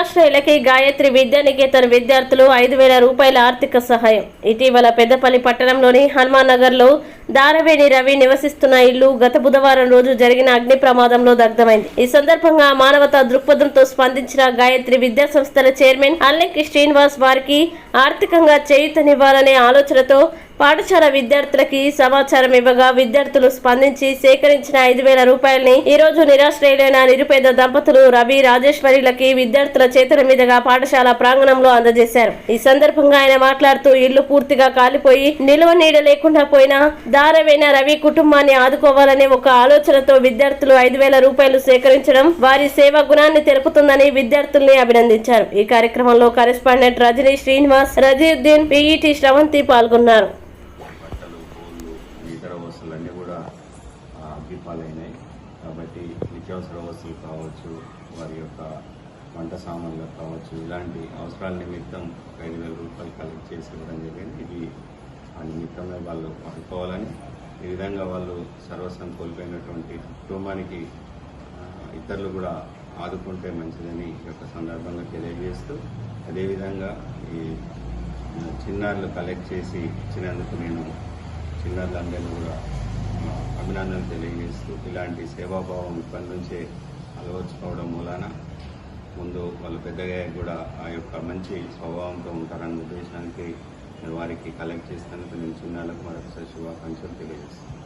నిరాశ్రయులకి గాయత్రి విద్యానికేతన్ విద్యార్థులు ఐదు వేల రూపాయల ఆర్థిక సహాయం. ఇటీవల పెద్దపల్లి పట్టణంలోని హనుమాన్ నగర్లో దారవేణి రవి నివసిస్తున్న ఇల్లు గత బుధవారం రోజు జరిగిన అగ్ని ప్రమాదంలో దగ్ధమైంది. ఈ సందర్భంగా మానవతా దృక్పథంతో స్పందించిన గాయత్రి విద్యా సంస్థల చైర్మన్ అల్లెక్కి శ్రీనివాస్ వారికి ఆర్థికంగా చేయుతనివ్వాలనే ఆలోచనతో పాఠశాల విద్యార్థులకి సమాచారం ఇవ్వగా విద్యార్థులు స్పందించి సేకరించిన ఐదు వేల రూపాయల్ని ఈ రోజు నిరాశ్రయులైన నిరుపేద దంపతులు రవి రాజేశ్వరిలకి విద్యార్థుల చేతుల మీదుగా పాఠశాల ప్రాంగణంలో అందజేశారు. ఈ సందర్భంగా ఆయన మాట్లాడుతూ ఇల్లు పూర్తిగా కాలిపోయి నిలువ నీడ లేకుండా పోయినా దారవైన రవి కుటుంబాన్ని ఆదుకోవాలనే ఒక ఆలోచనతో విద్యార్థులు ఐదు వేల రూపాయలు సేకరించడం వారి సేవా గుణాన్ని తెలుపుతుందని విద్యార్థుల్ని అభినందించారు. ఈ కార్యక్రమంలో కరెస్పాండెంట్ రజనీ శ్రీనివాస్ రజీద్దీన్ పిఈటి శ్రవంతి పాల్గొన్నారు. కాబట్టి నిత్యావసర వస్తువులు కావచ్చు వారి యొక్క వంట సామాన్లు కావచ్చు ఇలాంటి అవసరాల నిమిత్తం ఐదు వేల రూపాయలు కలెక్ట్ చేసి ఇవ్వడం జరిగింది ఇది జీవితంలో వాళ్ళు వాడుకోవాలని ఈ విధంగా వాళ్ళు సర్వస్వం కోల్పోయినటువంటి కుటుంబానికి ఇతరులు కూడా ఆదుకుంటే మంచిదని ఈ యొక్క సందర్భంగా తెలియజేస్తూ అదేవిధంగా ఈ చిన్నారులు కలెక్ట్ చేసి ఇచ్చినందుకు నేను చిన్నారులందరినీ కూడా అభినందనలు తెలియజేస్తూ ఇలాంటి సేవాభావం ఇప్పటి నుంచే అలవర్చుకోవడం మూలాన ముందు వాళ్ళు పెద్దగా కూడా ఆ యొక్క మంచి స్వభావంతో ఉంటారన్న ఉద్దేశానికి వారికి కలెక్ట్ చేసినందుకు నేను చిన్నారులకు మరొకసారి శుభాకాంక్షలు తెలియజేస్తాను